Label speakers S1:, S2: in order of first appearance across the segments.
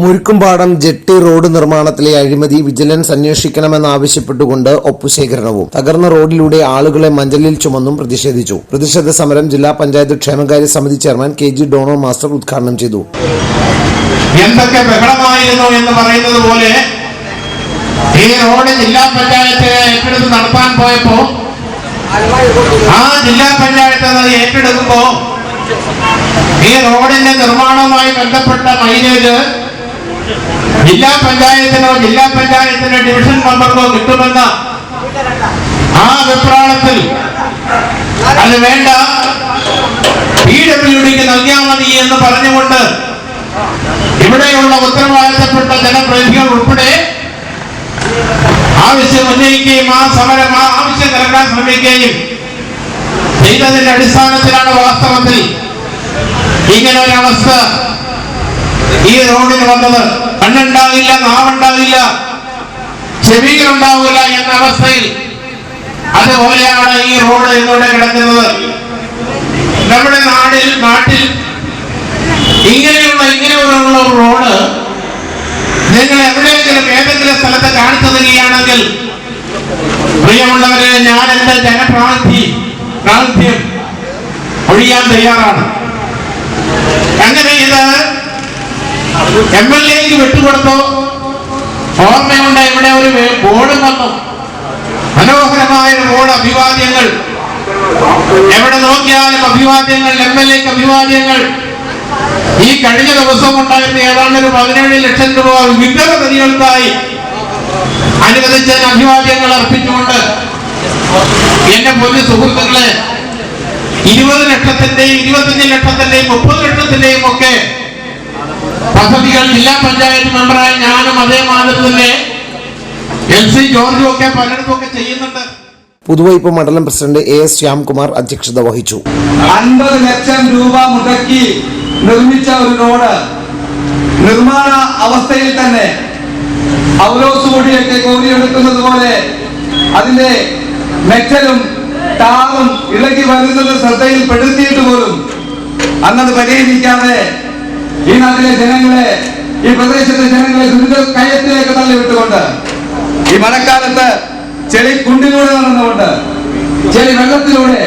S1: മുരുക്കുംപാടം jetty road നിർമ്മാണത്തിലെ അഴിമതി vigilance അന്വേഷിക്കണമെന്നാവശ്യപ്പെട്ടുകൊണ്ട് ഒപ്പുശേഖരണവും. തകർന്ന റോഡിലൂടെ ആളുകളെ മഞ്ചലിൽ ചുമന്നും പ്രതിഷേധിച്ചു. പ്രതിഷേധ സമരം ജില്ലാ പഞ്ചായത്ത് ക്ഷേമകാര്യ സമിതി chairman K G Dono master ഉദ്ഘാടനം ചെയ്തു.
S2: എന്തൊക്കെ ബഹളമായിരുന്നു എന്ന് പറയുന്നത് പോലെ ഈ റോഡ് ജില്ലാ പഞ്ചായത്ത് ഏറ്റെടുത്ത് നടത്താൻ പോയപ്പോ ആ ജില്ലാ പഞ്ചായത്ത് അത് ഏറ്റെടുക്കുമ്പോ ഈ റോഡിന്റെ നിർമ്മാണവുമായി ബന്ധപ്പെട്ട മൈലേജ് ജില്ലാ പഞ്ചായത്തിനോ ജില്ലാ പഞ്ചായത്തിന്റെ ഡിവിഷൻ മെമ്പർക്കോ കിട്ടുമെന്ന ആ അഭിപ്രായത്തിൽ അത് വേണ്ട. പി ഡബ്ല്യു ഡിക്ക് നൽകിയാൽ മതി എന്ന് പറഞ്ഞുകൊണ്ട് ഇവിടെയുള്ള ഉത്തരവാദിത്തപ്പെട്ട ജനപ്രതിനിധികൾ ഉൾപ്പെടെ ആവശ്യം ഉന്നയിക്കുകയും ആ സമരം ആ ആവശ്യം നൽകാൻ ശ്രമിക്കുകയും ചെയ്തതിന്റെ അടിസ്ഥാനത്തിലാണ് വാസ്തവത്തിൽ ഇങ്ങനെ ഒരവസ്ഥ ഈ റോഡിന് വന്നത് കണ്ണുണ്ടാകില്ല നാവുണ്ടാകില്ല ചെവികളുണ്ടാവില്ല എന്ന അവസ്ഥയിൽ അതുപോലെയാണ് ഈ റോഡ് ഇതോടെ കിടക്കുന്നത്. നമ്മുടെ നാടിൽ നാട്ടിൽ ഇങ്ങനെയുള്ള ഇങ്ങനെയുള്ള റോഡ് നിങ്ങൾ എവിടെയെങ്കിലും ഏതെങ്കിലും സ്ഥലത്ത് കാണിച്ചു തരികയാണെങ്കിൽ പ്രിയമുള്ളവരെ ഞാൻ എന്റെ ജനപ്രാന്തി പ്രാന്ത്യം ഒഴിയാൻ തയ്യാറാണ്. അങ്ങനെ ഇത് എം എൽ എക്ക് വിട്ടുകൊടുത്തു ഓർമ്മയുണ്ട് ഇവിടെ ഒരു ബോർഡ് വന്നു. മനോഹരമായ ബോർഡ് അഭിവാദ്യങ്ങൾ. എവിടെ നോക്കിയാലും അഭിവാദ്യങ്ങൾ എം എൽ എക്ക് അഭിവാദ്യങ്ങൾ. ഈ കഴിഞ്ഞ ദിവസം ഉണ്ടായിരുന്ന ഏതാണ്ട് ഒരു പതിനേഴ് ലക്ഷം രൂപ വിവിധ പ്രതികൾക്കായി അനുവദിച്ചതിന് അഭിവാദ്യങ്ങൾ അർപ്പിച്ചുകൊണ്ട് എന്റെ പൊന്നു സുഹൃത്തുക്കളെ ഇരുപത് ലക്ഷത്തിന്റെയും ഇരുപത്തഞ്ച് ലക്ഷത്തിന്റെയും മുപ്പത് ലക്ഷത്തിന്റെയും ഒക്കെ ജില്ലാ പഞ്ചായത്ത് മെമ്പറായ ഞാനും അതേമാതിരി തന്നെ എൽ സി ജോർജും ഒക്കെ പലയിടത്തും ഒക്കെ ചെയ്യുന്നുണ്ട്.
S1: പുതുവൈപ്പ് മണ്ഡലം പ്രസിഡന്റ് എ എസ് ശ്യാംകുമാർ അധ്യക്ഷത വഹിച്ചു.
S3: അൻപത് ലക്ഷം രൂപ മുടക്കി നിർമ്മിച്ച ഒരു റോഡ് നിർമ്മാണ അവസ്ഥയിൽ തന്നെ ഔലോസ് പൊടിയൊക്കെ കോരിയെടുക്കുന്നത് പോലെ അതിന്റെ മെറ്റലും ടാറും ഇളകി വരുന്നത് ശ്രദ്ധയിൽപ്പെടുത്തിയിട്ട് പോലും അന്നത് പരിഹരിക്കാതെ ഈ നാട്ടിലെ ജനങ്ങളെ ഈ പ്രദേശത്തെ ജനങ്ങളെ ദുരിത കയത്തിലേക്ക് തള്ളിവിട്ടുകൊണ്ട് ഈ മഴക്കാലത്ത് ചെളി കുണ്ടിലൂടെ നടന്നുകൊണ്ട് ചെളി വെള്ളത്തിലൂടെ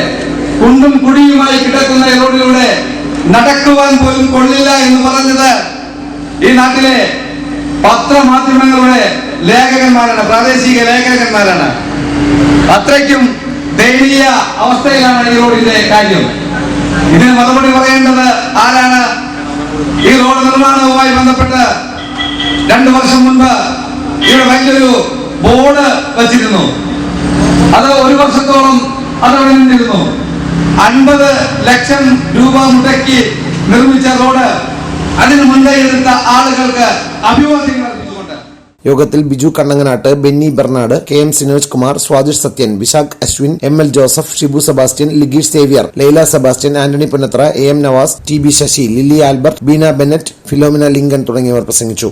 S3: കുണ്ടും കുടിയുമായി കിടക്കുന്ന റോഡിലൂടെ നടക്കുവാൻ പോലും കൊള്ളില്ല എന്ന് പറഞ്ഞത് ഈ നാട്ടിലെ പത്രമാധ്യമങ്ങളുടെ ലേഖകന്മാരാണ് പ്രാദേശിക ലേഖകന്മാരാണ്. അത്രയ്ക്കും ദയനീയ അവസ്ഥയിലാണ് ഈ റോഡിന്റെ കാര്യം. ഇതിന് മറുപടി പറയേണ്ടത് ആരാണ്? ഈ റോഡ് നിർമ്മാണവുമായി ബന്ധപ്പെട്ട് രണ്ടു വർഷം മുൻപ് ഇവിടെ വലിയൊരു ബോർഡ് വച്ചിരുന്നു. അത് ഒരു വർഷത്തോളം അതവിടെ നിന്നിരുന്നു. അൻപത് ലക്ഷം രൂപ മുടക്കി നിർമ്മിച്ച റോഡ് അതിന് മുൻകൈ എടുത്ത ആളുകൾക്ക് അഭിവാദ്യങ്ങൾ
S1: യോഗത്തിൽ Biju Kannanganattu Benny Bernard K M Sinoj Kumar Swathish Sathyan Vishakh Ashwin M L Joseph Shibu Sebastian Ligeesh Xavier Laila Sebastian Antony Punnathra A M Navas T B Sasi Lilly Albert Beena Bennett Philomina Lincoln തുടങ്ങിയവർ പ്രസംഗിച്ചു.